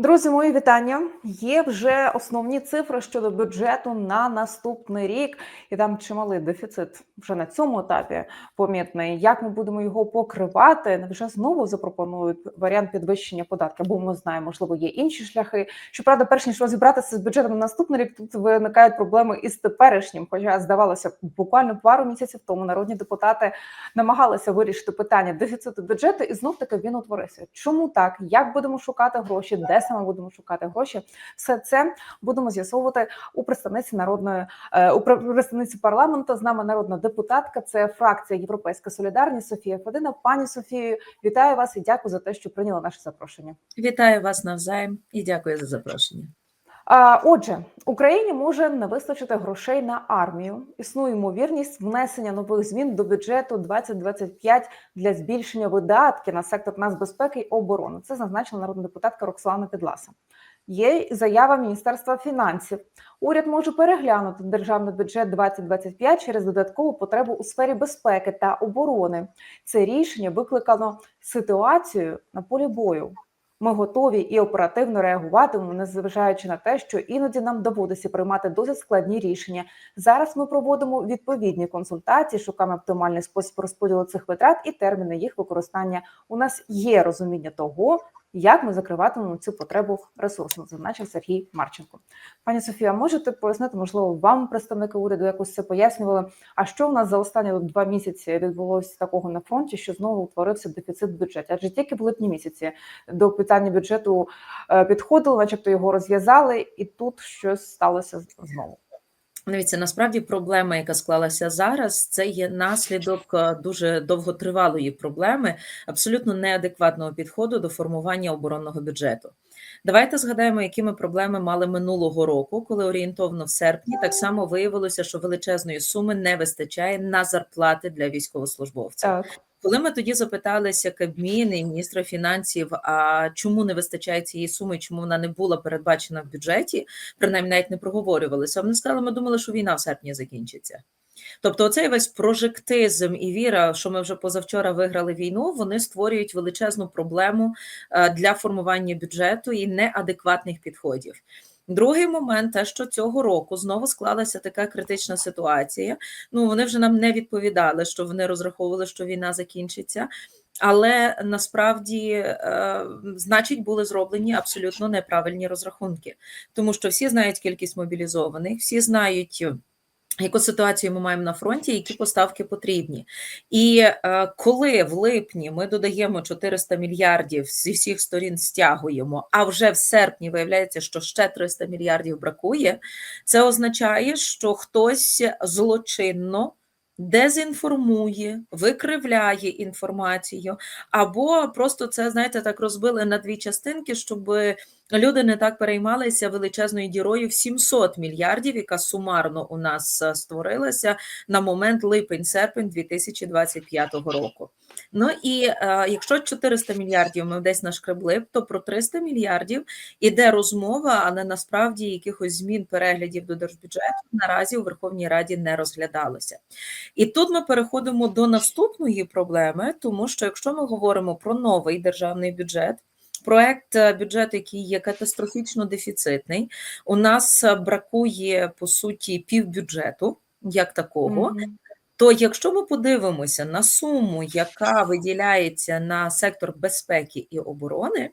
Друзі, мої вітання. Є вже основні цифри щодо бюджету на наступний рік, і там чималий дефіцит вже на цьому етапі помітний. Як ми будемо його покривати? Невже знову запропонують варіант підвищення податків? Бо ми знаємо, можливо, є інші шляхи. Щоправда, перш ніж розібратися з бюджетом на наступний рік, тут виникають проблеми із теперішнім. Хоча здавалося, буквально пару місяців тому народні депутати намагалися вирішити питання дефіциту бюджету, і знов таки він утворився. Чому так? Як будемо шукати гроші? Де саме будемо шукати гроші? Все це будемо з'ясовувати у представниці народної е, у представниці парламенту. З нами народна депутатка. Це фракція Європейська Солідарність Софія Федина. Пані Софію, вітаю вас і дякую за те, що прийняла наше запрошення. Вітаю вас навзаєм і дякую за запрошення. Отже, Україні може не вистачити грошей на армію. Існує ймовірність внесення нових змін до бюджету 2025 для збільшення видатків на сектор нацбезпеки і оборони. Це зазначила народна депутатка Роксолана Підласа. Є заява Міністерства фінансів. Уряд може переглянути державний бюджет 2025 через додаткову потребу у сфері безпеки та оборони. Це рішення викликано ситуацією на полі бою. Ми готові і оперативно реагуватимемо, незважаючи на те, що іноді нам доводиться приймати досить складні рішення. Зараз ми проводимо відповідні консультації, шукаємо оптимальний спосіб розподілу цих витрат і терміни їх використання. У нас є розуміння того, як ми закриватимемо цю потребу ресурсно, зазначив Сергій Марченко. Пані Софія, можете пояснити, можливо, вам представники уряду якось це пояснювали? А що в нас за останні два місяці відбулося такого на фронті, що знову утворився дефіцит бюджету? Адже тільки в липні місяці до питання бюджету е, підходили, начебто його розв'язали, і тут щось сталося знову. Дивіться, насправді проблема, яка склалася зараз, це є наслідок е, дуже довготривалої проблеми, абсолютно неадекватного підходу до формування оборонного бюджету. Давайте згадаємо, які ми проблеми мали минулого року, коли орієнтовно в серпні так само виявилося, що величезної суми не вистачає на зарплати для військовослужбовців. Так. Коли ми тоді запиталися Кабмін і міністра фінансів, а чому не вистачає цієї суми, чому вона не була передбачена в бюджеті, принаймні навіть не проговорювалися. Вони сказали, ми думали, що війна в серпні закінчиться. Тобто, оцей весь прожектизм і віра, що ми вже позавчора виграли війну, вони створюють величезну проблему для формування бюджету і неадекватних підходів. Другий момент, те, що цього року знову склалася така критична ситуація. Ну вони вже нам не відповідали, що вони розраховували, що війна закінчиться. Але насправді, е, значить, були зроблені абсолютно неправильні розрахунки, тому що всі знають кількість мобілізованих, всі знають. Яку ситуацію ми маємо на фронті, які поставки потрібні, і е, коли в липні ми додаємо 400 мільярдів зі всіх сторін стягуємо, а вже в серпні виявляється, що ще 300 мільярдів бракує, це означає, що хтось злочинно дезінформує, викривляє інформацію, або просто це, знаєте, так розбили на дві частинки, щоб люди не так переймалися величезною дірою в 700 мільярдів, яка сумарно у нас створилася на момент липень-серпень 2025 року. Ну і е, якщо 400 мільярдів ми десь нашкребли, то про 300 мільярдів іде розмова, але насправді якихось змін переглядів до держбюджету наразі у Верховній Раді не розглядалося. І тут ми переходимо до наступної проблеми, тому що якщо ми говоримо про новий державний бюджет. Проект бюджету, який є катастрофічно дефіцитний, у нас бракує по суті півбюджету як такого. Mm -hmm. То якщо ми подивимося на суму, яка виділяється на сектор безпеки і оборони,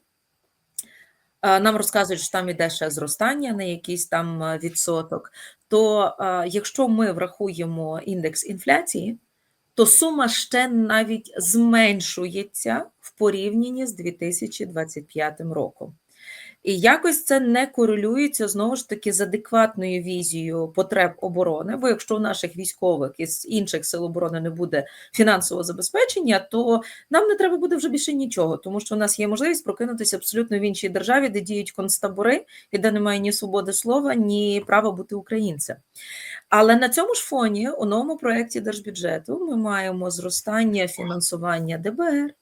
нам розказують, що там іде ще зростання на якийсь там відсоток. То якщо ми врахуємо індекс інфляції, то сума ще навіть зменшується в порівнянні з 2025 роком. І якось це не корелюється знову ж таки з адекватною візією потреб оборони. Бо якщо у наших військових із інших сил оборони не буде фінансового забезпечення, то нам не треба буде вже більше нічого, тому що у нас є можливість прокинутися абсолютно в іншій державі, де діють концтабори, і де немає ні свободи слова, ні права бути українцем. Але на цьому ж фоні у новому проєкті держбюджету ми маємо зростання фінансування ДБР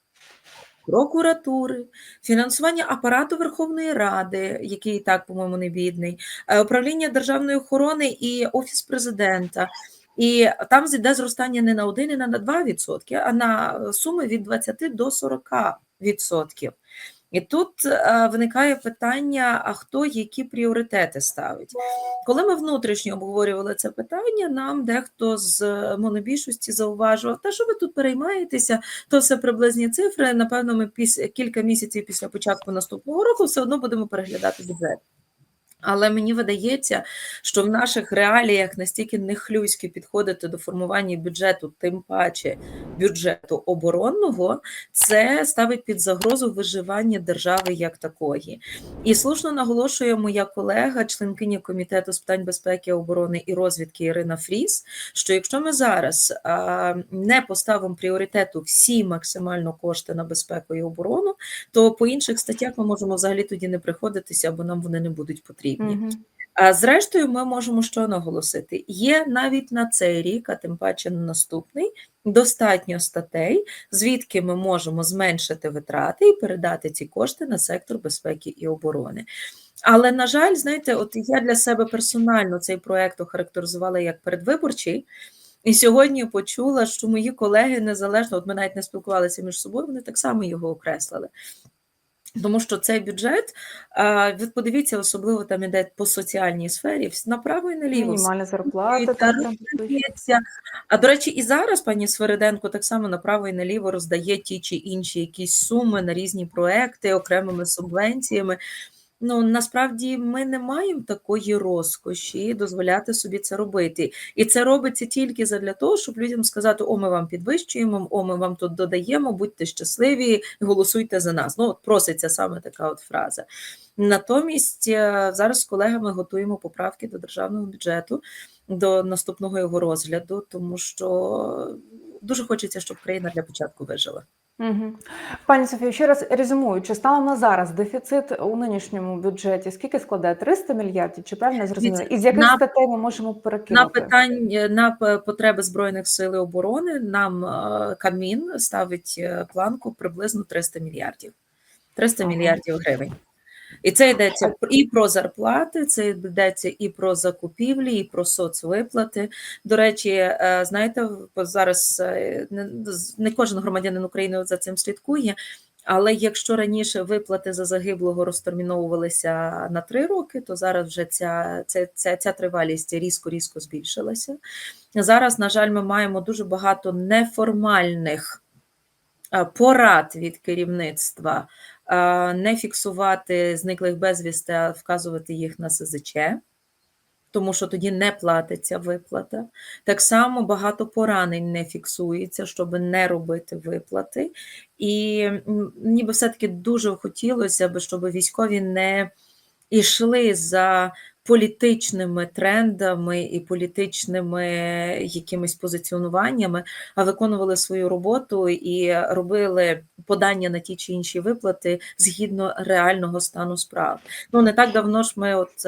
прокуратури, фінансування апарату Верховної Ради, який так, по-моєму, не бідний, е, управління державної охорони і офіс президента. І там зійде зростання не на 1, і не на 2%, а на суми від 20 до 40%. І тут е, виникає питання: а хто які пріоритети ставить? Коли ми внутрішньо обговорювали це питання, нам дехто з монобільшості зауважував, та що ви тут переймаєтеся, то все приблизні цифри. Напевно, ми після кілька місяців після початку наступного року все одно будемо переглядати бюджет. Але мені видається, що в наших реаліях настільки нехлюйськи підходити до формування бюджету, тим паче бюджету оборонного, це ставить під загрозу виживання держави як такої. І слушно наголошує моя колега, членкиня комітету з питань безпеки, оборони і розвідки Ірина Фріс, що якщо ми зараз не поставимо пріоритету всі максимально кошти на безпеку і оборону, то по інших статтях ми можемо взагалі тоді не приходитися, бо нам вони не будуть потрібні. Мгм. А зрештою, ми можемо що наголосити: є навіть на цей рік, а тим паче на наступний, достатньо статей, звідки ми можемо зменшити витрати і передати ці кошти на сектор безпеки і оборони. Але на жаль, знаєте, от я для себе персонально цей проект охарактеризувала як передвиборчий. І сьогодні почула, що мої колеги незалежно, от ми навіть не спілкувалися між собою, вони так само його окреслили. Тому що цей бюджет, ви подивіться, особливо там іде по соціальній сфері, направо і наліво. Мінімальна зарплата. Там. А до речі, і зараз пані Свериденко так само направо і наліво роздає ті чи інші якісь суми на різні проекти окремими субвенціями. Ну насправді ми не маємо такої розкоші дозволяти собі це робити. І це робиться тільки для того, щоб людям сказати: о, ми вам підвищуємо, о, ми вам тут додаємо, будьте щасливі, голосуйте за нас. Ну, от проситься саме така от фраза. Натомість е, зараз з колегами готуємо поправки до державного бюджету до наступного його розгляду, тому що дуже хочеться, щоб країна для початку вижила. Угу. Пані Софію, ще раз резюмуючи, станом на зараз дефіцит у нинішньому бюджеті скільки складає? 300 мільярдів? Чи правильно зрозуміло? І з яких на- статей ми можемо перекинути? На питання на потреби збройних сил і оборони нам Камін ставить е, планку приблизно 300 мільярдів. 300 Ага. мільярдів гривень. І це йдеться і про зарплати, це йдеться і про закупівлі, і про соцвиплати. До речі, е, знаєте, зараз е, не, кожен громадянин України за цим слідкує. Але якщо раніше виплати за загиблого розтерміновувалися на три роки, то зараз вже ця, ця, ця, ця тривалість різко різко збільшилася. Зараз, на жаль, ми маємо дуже багато неформальних е, порад від керівництва не фіксувати зниклих безвісти, а вказувати їх на СЗЧ. Тому що тоді не платиться виплата. Так само багато поранень не фіксується, щоб не робити виплати. І ніби все-таки дуже хотілося б, щоб військові не йшли за політичними трендами і політичними якимись позиціонуваннями, а виконували свою роботу і робили подання на ті чи інші виплати згідно реального стану справ. Ну не так давно ж ми от.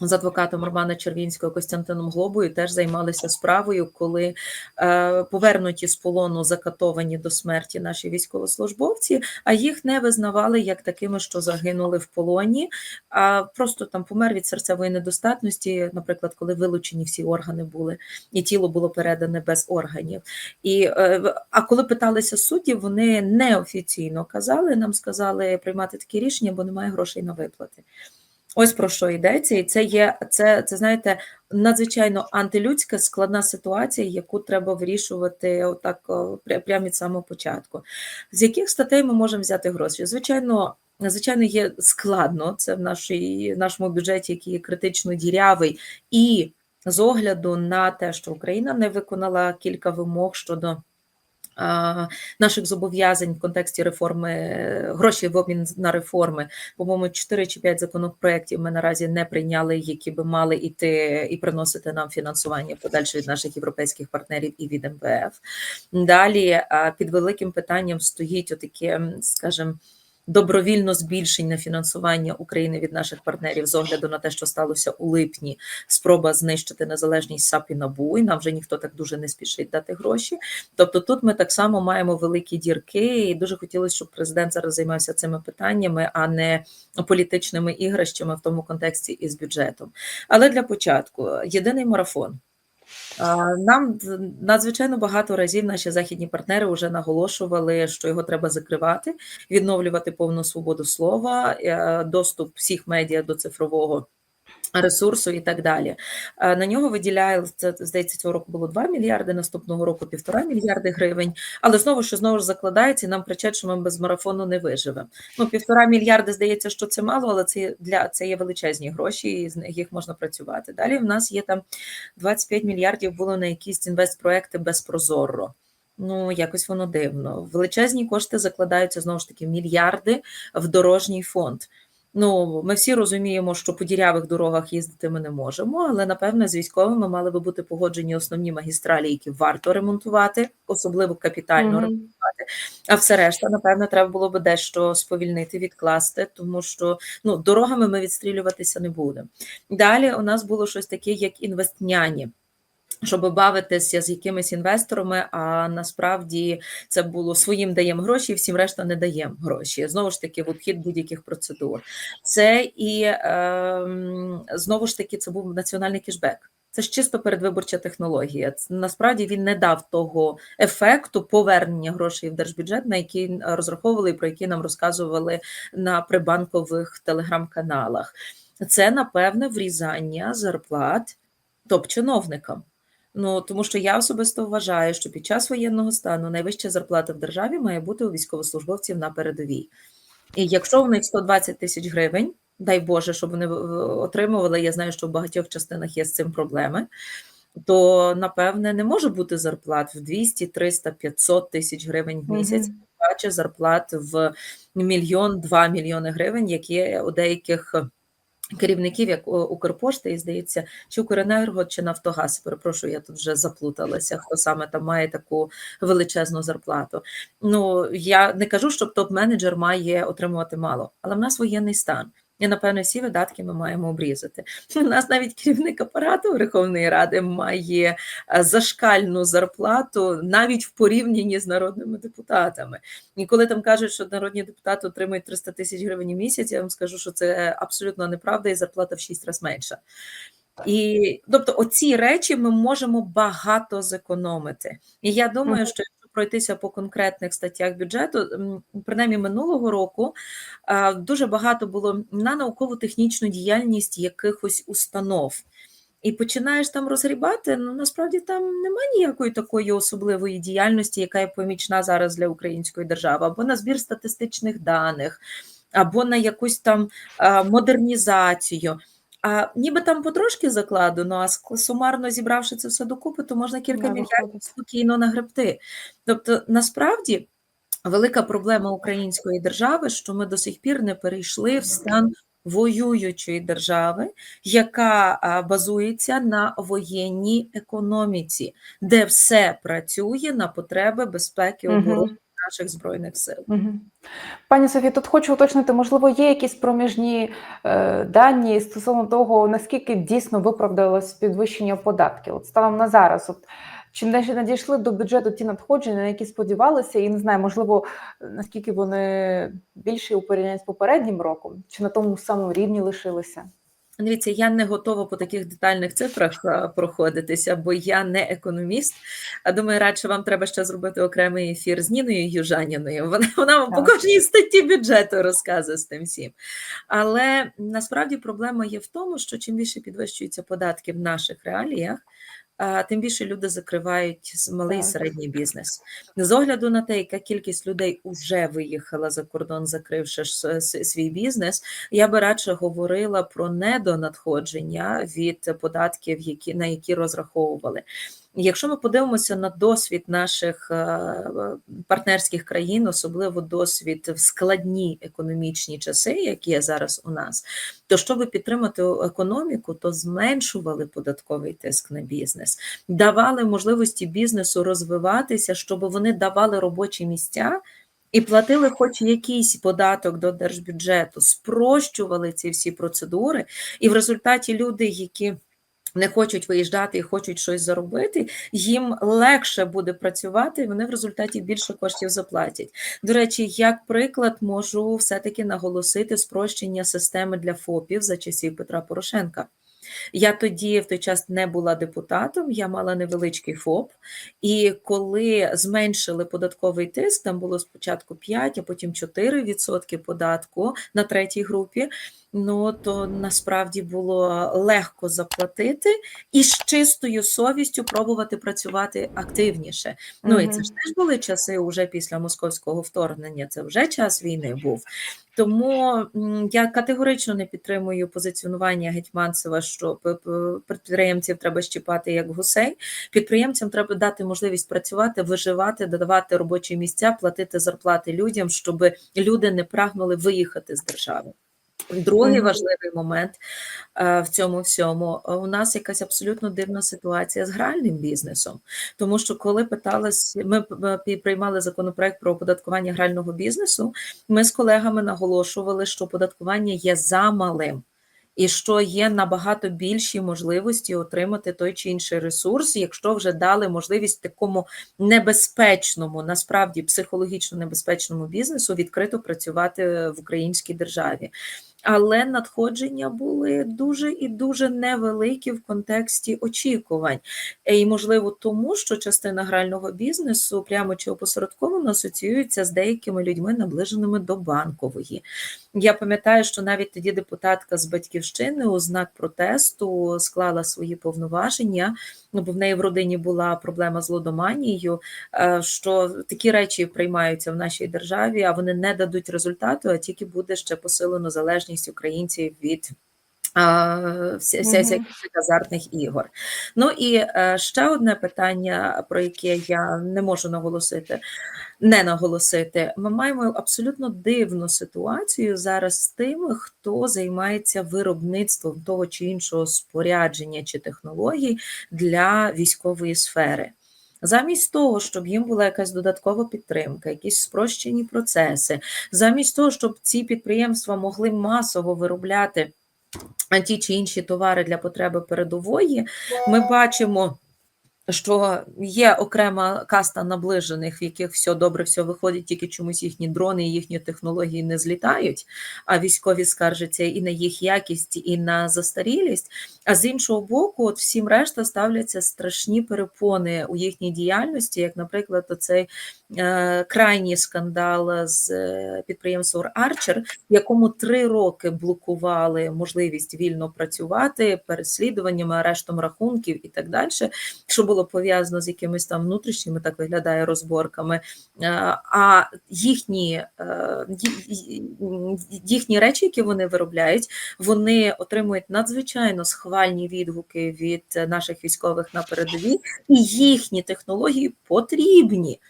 З адвокатом Романа Червінського Костянтином Глобою теж займалися справою, коли е, повернуті з полону закатовані до смерті наші військовослужбовці, а їх не визнавали як такими, що загинули в полоні, а просто там помер від серцевої недостатності, наприклад, коли вилучені всі органи були, і тіло було передане без органів. І, е, а коли питалися суддів, вони неофіційно казали, нам сказали приймати такі рішення, бо немає грошей на виплати. Ось про що йдеться, і це є це, це знаєте, надзвичайно антилюдська складна ситуація, яку треба вирішувати отак пря- прямо від самого початку. З яких статей ми можемо взяти гроші? Звичайно, звичайно, є складно. Це в нашій нашому бюджеті, який є критично дірявий, і з огляду на те, що Україна не виконала кілька вимог щодо. Наших зобов'язань в контексті реформи гроші в обмін на реформи по-моєму, 4 чи 5 законопроєктів ми наразі не прийняли, які би мали йти і приносити нам фінансування подальше від наших європейських партнерів і від МВФ. Далі під великим питанням стоїть отаке, скажімо, добровільно збільшення фінансування України від наших партнерів з огляду на те, що сталося у липні, спроба знищити незалежність САП і НАБУ, і нам вже ніхто так дуже не спішить дати гроші. Тобто тут ми так само маємо великі дірки, і дуже хотілося, щоб президент зараз займався цими питаннями, а не політичними ігрищами в тому контексті із бюджетом. Але для початку єдиний марафон. Нам надзвичайно багато разів наші західні партнери вже наголошували, що його треба закривати, відновлювати повну свободу слова, е, доступ всіх медіа до цифрового. Ресурсу і так далі. Е, На нього виділяє це здається, цього року було 2 мільярди, наступного року півтора мільярди гривень. Але знову що знову ж закладається, і нам кричать, що ми без марафону не виживемо. Ну, півтора мільярди здається, що це мало, але це для це є величезні гроші, і з них можна працювати. Далі в нас є там 25 мільярдів було на якісь інвестпроекти без прозоро. Ну, якось воно дивно. Величезні кошти закладаються знову ж таки мільярди в дорожній фонд. Ну, ми всі розуміємо, що по дірявих дорогах їздити ми не можемо, але напевно з військовими мали би бути погоджені основні магістралі, які варто ремонтувати, особливо капітально Мгм. а все решта, напевно, треба було би дещо сповільнити, відкласти, тому що ну, дорогами ми відстрілюватися не будемо. Далі у нас було щось таке, як інвестняні. Щоб бавитися з якимись інвесторами, а насправді це було своїм даємо гроші, всім решта не даємо гроші. Знову ж таки, в обхід будь-яких процедур. Це і ем, знову ж таки це був національний кешбек. Це ж чисто передвиборча технологія. Насправді він не дав того ефекту повернення грошей в держбюджет, на який розраховували і про які нам розказували на прибанкових телеграм-каналах. Це напевне врізання зарплат топ-чиновникам. Ну тому що я особисто вважаю, що під час воєнного стану найвища зарплата в державі має бути у військовослужбовців на передовій. І якщо в них 120 тисяч гривень, дай Боже, щоб вони в- отримували, я знаю, що в багатьох частинах є з цим проблеми, то напевне не може бути зарплат в 200, 300, 500 тисяч гривень в місяць, бачу зарплат в мільйон, два мільйони гривень, які у деяких керівників, як Укрпошти, і здається, чи Укренерго, чи Нафтогаз. Перепрошую, я тут вже заплуталася, хто саме там має таку величезну зарплату. Ну я не кажу, що топ-менеджер має отримувати мало, але в нас воєнний стан. І, напевно, всі видатки ми маємо обрізати. У нас навіть керівник апарату Верховної Ради має е, зашкальну зарплату навіть в порівнянні з народними депутатами. І коли там кажуть, що народні депутати отримують 300 тисяч гривень у місяць, я вам скажу, що це абсолютно неправда, і зарплата в 6 разів менша. І тобто, оці речі ми можемо багато зекономити. І я думаю, що пройтися по конкретних статтях бюджету, принаймні минулого року дуже багато було на науково-технічну діяльність якихось установ. І починаєш там розгрібати, ну насправді там немає ніякої такої особливої діяльності, яка є помічна зараз для української держави, або на збір статистичних даних, або на якусь там модернізацію. А ніби там потрошки закладено, а сумарно зібравши це все докупи, то можна кілька мільярдів спокійно нагребти. Тобто, насправді, велика проблема української держави, що ми до сих пір не перейшли в стан воюючої держави, яка базується на воєнній економіці, де все працює на потреби безпеки оборони наших збройних сил. Пані Софі, тут хочу уточнити, можливо, є якісь проміжні е, дані стосовно того, наскільки дійсно виправдалось підвищення податків. От станом на зараз, от чи надійшли до бюджету ті надходження, на які сподівалися, і не знаю, можливо, наскільки вони більші у порівнянні з попереднім роком, чи на тому самому рівні лишилися? Дивіться, я не готова по таких детальних цифрах проходитися, бо я не економіст. А думаю, радше вам треба ще зробити окремий ефір з Ніною Южаніною. Вона, вона вам по кожній статті бюджету розказує з тим всім. Але насправді проблема є в тому, що чим більше підвищуються податки в наших реаліях, тим більше люди закривають малий і середній бізнес. З огляду на те, яка кількість людей вже виїхала за кордон, закривши свій бізнес, я би радше говорила про недонадходження від податків, які на які розраховували. Якщо ми подивимося на досвід наших е, партнерських країн, особливо досвід в складні економічні часи, які є зараз у нас, то щоб підтримати економіку, то зменшували податковий тиск на бізнес, давали можливості бізнесу розвиватися, щоб вони давали робочі місця. І платили хоч якийсь податок до держбюджету, спрощували ці всі процедури, і в результаті люди, які не хочуть виїжджати і хочуть щось заробити, їм легше буде працювати, і вони в результаті більше коштів заплатять. До речі, як приклад можу все-таки наголосити спрощення системи для ФОПів за часів Петра Порошенка. Я тоді в той час не була депутатом, я мала невеличкий ФОП, і коли зменшили податковий тиск, там було спочатку 5, а потім 4% податку на третій групі. Ну то насправді було легко заплатити і з чистою совістю пробувати працювати активніше. Ну і це ж теж були часи уже після московського вторгнення. Це вже час війни був. Тому я категорично не підтримую позиціонування Гетьманцева, що підприємців треба щіпати як гусей. Підприємцям треба дати можливість працювати, виживати, додавати робочі місця, платити зарплати людям, щоб люди не прагнули виїхати з держави. Другий важливий момент е, в цьому всьому е, у нас якась абсолютно дивна ситуація з гральним бізнесом. Тому що коли питалась, ми п- приймали законопроект про оподаткування грального бізнесу, ми з колегами наголошували, що оподаткування є замалим. І що є набагато більші можливості отримати той чи інший ресурс, якщо вже дали можливість такому небезпечному, насправді психологічно небезпечному бізнесу відкрито працювати в українській державі. Але надходження були дуже і дуже невеликі в контексті очікувань. І можливо, тому що частина грального бізнесу прямо чи опосередковано асоціюється з деякими людьми, наближеними до банкової. Я пам'ятаю, що навіть тоді депутатка з батьківщини у знак протесту склала свої повноваження, ну бо в неї в родині була проблема з лудоманією, е, що такі речі приймаються в нашій державі, а вони не дадуть результату, а тільки буде ще посилено залежність українців від. всяких азартних ігор. Ну і е, ще одне питання, про яке я не можу наголосити, не наголосити. Ми маємо абсолютно дивну ситуацію зараз з тими, хто займається виробництвом того чи іншого спорядження чи технологій для військової сфери. Замість того, щоб їм була якась додаткова підтримка, якісь спрощені процеси, замість того, щоб ці підприємства могли масово виробляти ті чи інші товари для потреби передової, ми бачимо. Що є окрема каста наближених, в яких все добре, все виходить, тільки чомусь їхні дрони і їхні технології не злітають, а військові скаржаться і на їх якість, і на застарілість. А з іншого боку, от всім решта ставляться страшні перепони у їхній діяльності, як, наприклад, оцей е, крайній скандал з е, підприємством Арчер, якому три роки блокували можливість вільно працювати переслідуваннями, арештом рахунків і так далі, що було пов'язано з якимись там внутрішніми, так виглядає розборками. Е, А їхні, е, їхні речі, які вони виробляють, вони отримують надзвичайно схвальні відгуки від наших військових на передовій, і їхні технології потрібні.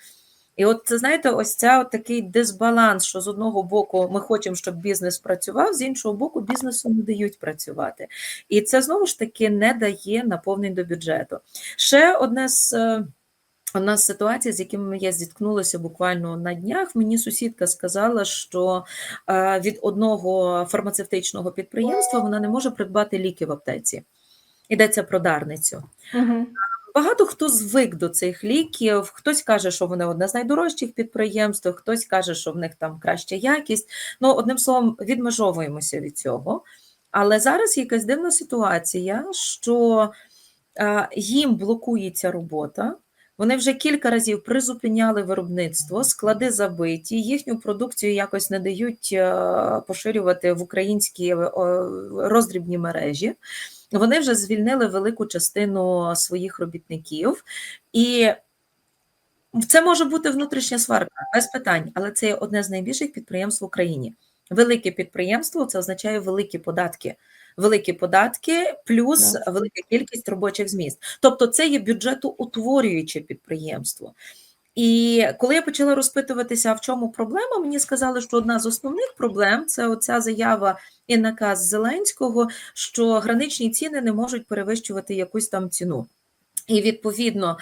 І от знаєте, ось ця от такий дисбаланс, що з одного боку ми хочемо, щоб бізнес працював, з іншого боку, бізнесу не дають працювати. І це знову ж таки не дає наповнень до бюджету. Ще одне з. е, Одна з ситуацій, з якими я зіткнулася буквально на днях, мені сусідка сказала, що е, від одного фармацевтичного підприємства вона не може придбати ліки в аптеці. Йдеться про дарницю. Мгм. Багато хто звик до цих ліків. Хтось каже, що вони одне з найдорожчих підприємств, хтось каже, що в них там краща якість. Ну, одним словом, відмежовуємося від цього. Але зараз якась дивна ситуація, що е, їм блокується робота. Вони вже кілька разів призупиняли виробництво, склади забиті, їхню продукцію якось не дають е, поширювати в українські е, роздрібні мережі. Вони вже звільнили велику частину своїх робітників, і це може бути внутрішня сварка, без питань, але це є одне з найбільших підприємств в Україні. Велике підприємство це означає великі податки. Великі податки плюс велика кількість робочих зміст. Тобто, це є бюджетоутворююче підприємство. І коли я почала розпитуватися, в чому проблема, мені сказали, що одна з основних проблем це оця заява і наказ Зеленського, що граничні ціни не можуть перевищувати якусь там ціну. І відповідно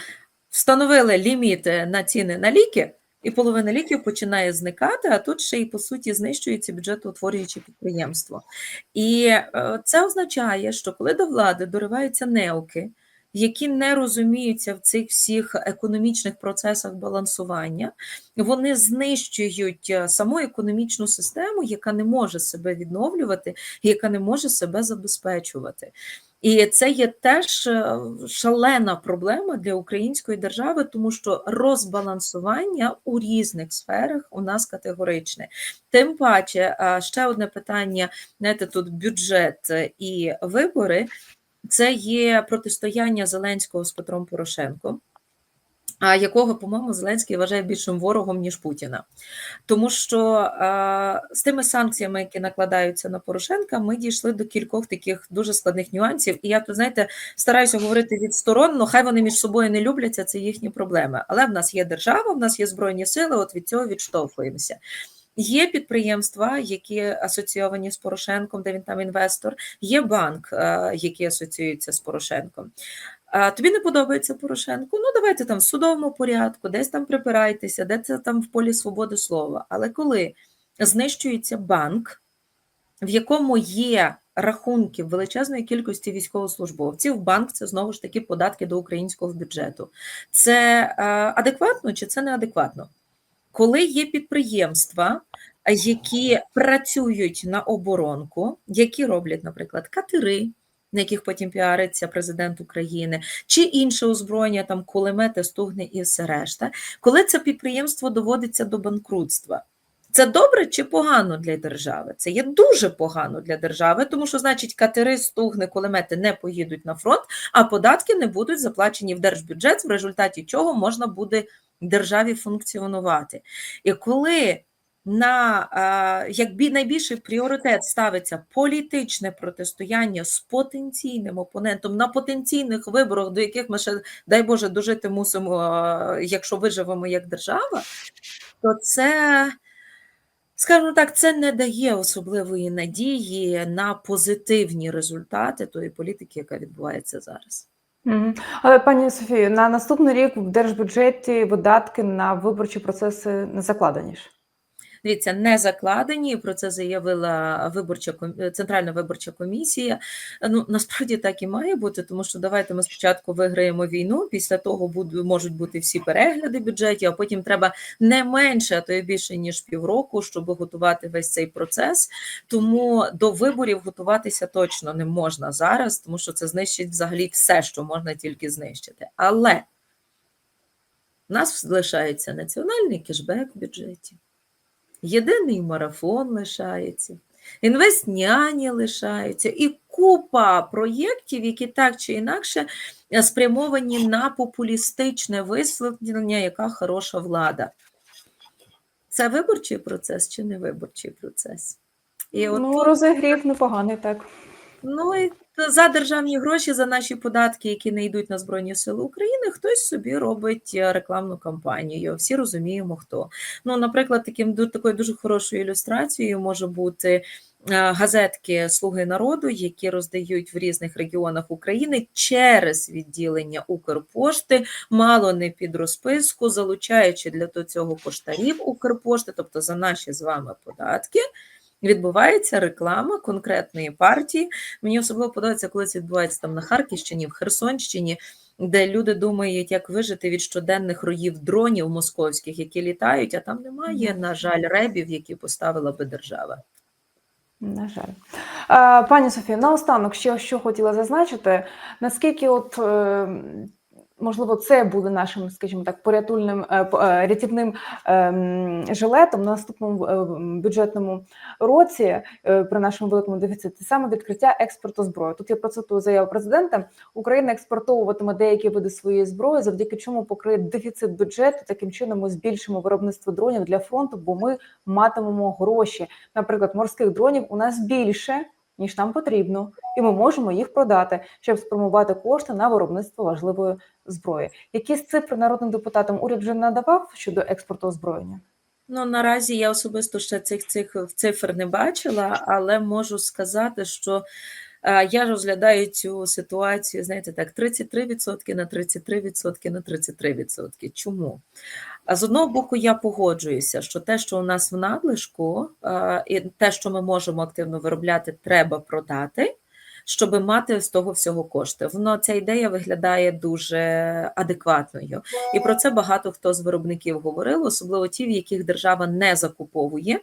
встановили ліміти на ціни на ліки, і половина ліків починає зникати, а тут ще й по суті знищується бюджетоутворююче підприємство. І е, це означає, що коли до влади дориваються неоки, які не розуміються в цих всіх економічних процесах балансування, вони знищують е, саму економічну систему, яка не може себе відновлювати, яка не може себе забезпечувати. І це є теж е, шалена проблема для української держави, тому що розбалансування у різних сферах у нас категоричне. Тим паче, е, ще одне питання: знаєте, тут бюджет і вибори. Це є протистояння Зеленського з Петром Порошенком, а якого, по-моєму, Зеленський вважає більшим ворогом, ніж Путіна. Тому що з тими санкціями, які накладаються на Порошенка, ми дійшли до кількох таких дуже складних нюансів. І я тут, знаєте, стараюся говорити відсторонно, хай вони між собою не любляться, це їхні проблеми. Але в нас є держава, в нас є збройні сили, от від цього відштовхуємося. Є підприємства, які асоційовані з Порошенком, де він там інвестор, є банк, е, який асоціюється з Порошенком. А тобі не подобається Порошенко? Ну давайте там в судовому порядку, десь там припирайтеся, де це там в полі свободи слова. Але коли знищується банк, в якому є рахунки величезної кількості військовослужбовців, банк це знову ж таки податки до українського бюджету. Це е, адекватно чи це неадекватно? Коли є підприємства, які працюють на оборонку, які роблять, наприклад, катери, на яких потім піариться президент України, чи інше озброєння, там кулемети, стугни і все решта, коли це підприємство доводиться до банкрутства. Це добре чи погано для держави? Це є дуже погано для держави, тому що, значить, катери, стугни, кулемети не поїдуть на фронт, а податки не будуть заплачені в держбюджет, в результаті чого можна буде державі функціонувати. І коли на як найбільший пріоритет ставиться політичне протистояння з потенційним опонентом на потенційних виборах, до яких ми ще, дай Боже, дожити мусимо, якщо виживемо як держава, то це. Скажімо так, це не дає особливої надії на позитивні результати тої політики, яка відбувається зараз. Але пані Софію, на наступний рік в держбюджеті видатки на виборчі процеси не закладені ж. Дивіться, не закладені. Про це заявила виборча центральна виборча комісія. Ну насправді так і має бути, тому що давайте ми спочатку виграємо війну. Після того будуть можуть бути всі перегляди бюджетів, а потім треба не менше, а то й більше ніж півроку, щоб готувати весь цей процес. Тому до виборів готуватися точно не можна зараз, тому що це знищить взагалі все, що можна тільки знищити. Але нас лишається національний кешбек в бюджеті. Єдиний марафон лишається, інвестняні лишаються, і купа проєктів, які так чи інакше спрямовані на популістичне висвітлення, яка хороша влада. Це виборчий процес чи не виборчий процес? І от Ну, розігрів непоганий, так. Ну і за державні гроші, за наші податки, які не йдуть на Збройні Сили України, хтось собі робить е, рекламну кампанію. Всі розуміємо, хто. Ну, наприклад, таким такою дуже хорошою ілюстрацією може бути. Е, газетки Слуги народу, які роздають в різних регіонах України через відділення Укрпошти, мало не під розписку, залучаючи для цього поштарів Укрпошти, тобто за наші з вами податки, відбувається реклама конкретної партії. Мені особливо подобається, коли це відбувається там на Харківщині, в Херсонщині, де люди думають, як вижити від щоденних роїв дронів московських, які літають, а там немає, на жаль, ребів, які поставила би держава. На жаль, пані Софія, наостанок ще що хотіла зазначити, наскільки от е, Можливо, це буде нашим, скажімо так, порятульним е, е, рятівним ем, жилетом на наступному е, бюджетному році при нашому великому дефіциті саме відкриття експорту зброї. Тут я процитую заяву президента. Україна експортовуватиме деякі види своєї зброї, завдяки чому покриє дефіцит бюджету. Таким чином ми збільшимо виробництво дронів для фронту, бо ми матимемо гроші. Наприклад, морських дронів у нас більше ніж нам потрібно, і ми можемо їх продати, щоб спрямувати кошти на виробництво важливої зброї. Якісь цифри народним депутатам уряд вже надавав щодо експорту озброєння? Ну наразі я особисто ще цих цих цифр не бачила, але можу сказати, що я розглядаю цю ситуацію, знаєте, так, 33% на 33% на 33%. Чому? А з одного боку, я погоджуюся, що те, що у нас в надлишку, і те, що ми можемо активно виробляти, треба продати. щоб мати з того всього кошти. Воно ця ідея виглядає дуже адекватною, і про це багато хто з виробників говорив, особливо ті, в яких держава не закуповує.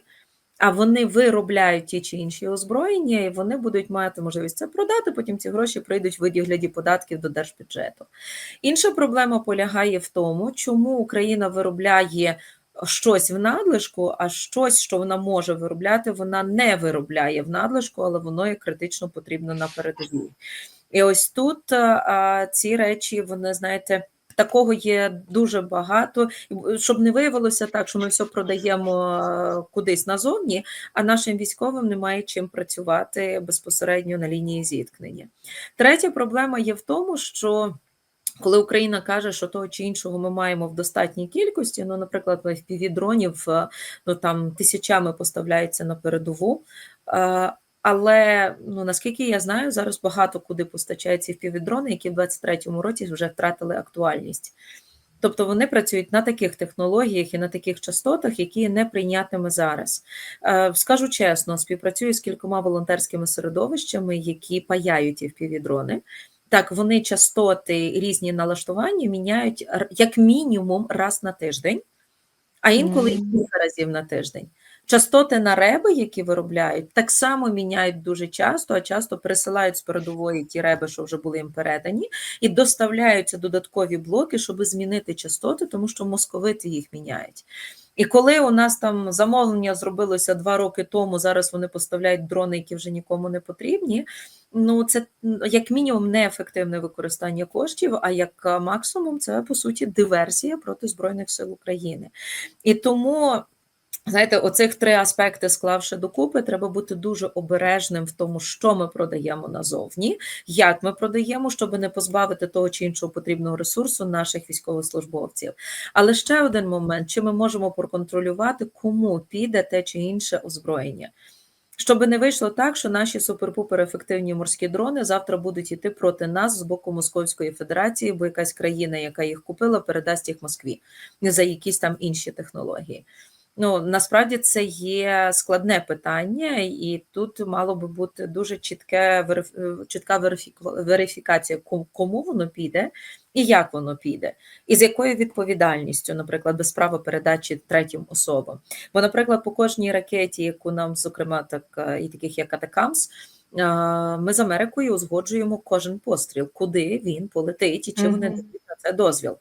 А вони виробляють ті чи інші озброєння, і вони будуть мати можливість це продати. Потім ці гроші прийдуть в вигляді податків до держбюджету. Інша проблема полягає в тому, чому Україна виробляє щось в надлишку, а щось, що вона може виробляти, вона не виробляє в надлишку, але воно є критично потрібно на передовій. І ось тут а, ці речі, вони знаєте. Такого є дуже багато, щоб не виявилося так, що ми все продаємо е, кудись назовні, а нашим військовим немає чим працювати безпосередньо на лінії зіткнення. Третя проблема є в тому, що коли Україна каже, що того чи іншого ми маємо в достатній кількості, ну, наприклад, FPV-дронів ну, там тисячами поставляється на передову. Але ну наскільки я знаю, зараз багато куди постачаються FPV-дрони, які в 23-му році вже втратили актуальність. Тобто вони працюють на таких технологіях і на таких частотах, які є неприйнятними зараз. Е, Скажу чесно, співпрацюю з кількома волонтерськими середовищами, які паяють FPV-дрони. Так, вони частоти різні налаштування міняють як мінімум раз на тиждень, а інколи і кілька разів на тиждень. Частоти на реби, які виробляють, так само міняють дуже часто, а часто пересилають з передової ті реби, що вже були їм передані, і доставляються додаткові блоки, щоб змінити частоти, тому що московити їх міняють. І коли у нас там замовлення зробилося два роки тому, зараз вони поставляють дрони, які вже нікому не потрібні. Ну, це як мінімум неефективне використання коштів, а як максимум це по суті диверсія проти Збройних сил України. І тому. Знаєте, оцих три аспекти, склавши докупи, треба бути дуже обережним в тому, що ми продаємо назовні, як ми продаємо, щоб не позбавити того чи іншого потрібного ресурсу наших військовослужбовців. Але ще один момент: чи ми можемо проконтролювати, кому піде те чи інше озброєння? Щоб не вийшло так, що наші супер-пупер ефективні морські дрони завтра будуть йти проти нас з боку Московської Федерації, бо якась країна, яка їх купила, передасть їх Москві за якісь там інші технології. Ну насправді це є складне питання, і тут мало би бути дуже чітке вериф- чітка верифікація, кому воно піде і як воно піде, і з якою відповідальністю, наприклад, без права передачі третім особам. Бо, наприклад, по кожній ракеті, яку нам, зокрема, так е, і таких як Атакамс, е, ми з Америкою узгоджуємо кожен постріл, куди він полетить і чи вони дають на це дозвіл.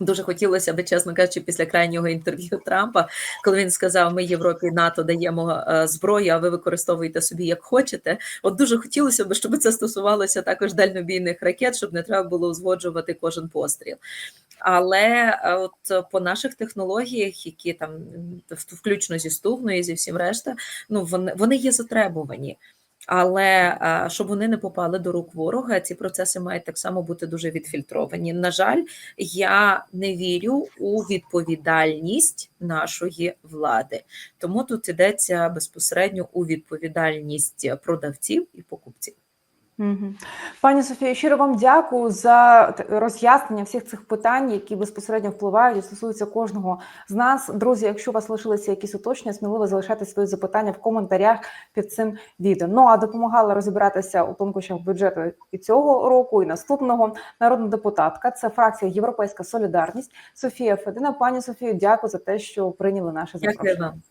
Дуже хотілося б, чесно кажучи, після крайнього інтерв'ю Трампа, коли він сказав: Ми Європі НАТО даємо е, зброю, а ви використовуєте собі як хочете. От дуже хотілося б, щоб це стосувалося також дальнобійних ракет, щоб не треба було узгоджувати кожен постріл. Але е, от по наших технологіях, які там включно зі стувною, зі всім решта, ну вони, вони є затребувані. Але е, щоб вони не попали до рук ворога, ці процеси мають так само бути дуже відфільтровані. На жаль, я не вірю у відповідальність нашої влади. Тому тут йдеться безпосередньо у відповідальність продавців і покупців. Пані Софія, щиро вам дякую за роз'яснення всіх цих питань, які безпосередньо впливають і стосуються кожного з нас. Друзі, якщо у вас лишилися якісь уточнення, сміливо залишайте свої запитання в коментарях під цим відео. Ну а допомагала розібратися у тонкощах бюджету і цього року, і наступного народна депутатка. Це фракція Європейська Солідарність Софія Федина. Пані Софію, дякую за те, що прийняли наше Дякую запрошення. вам.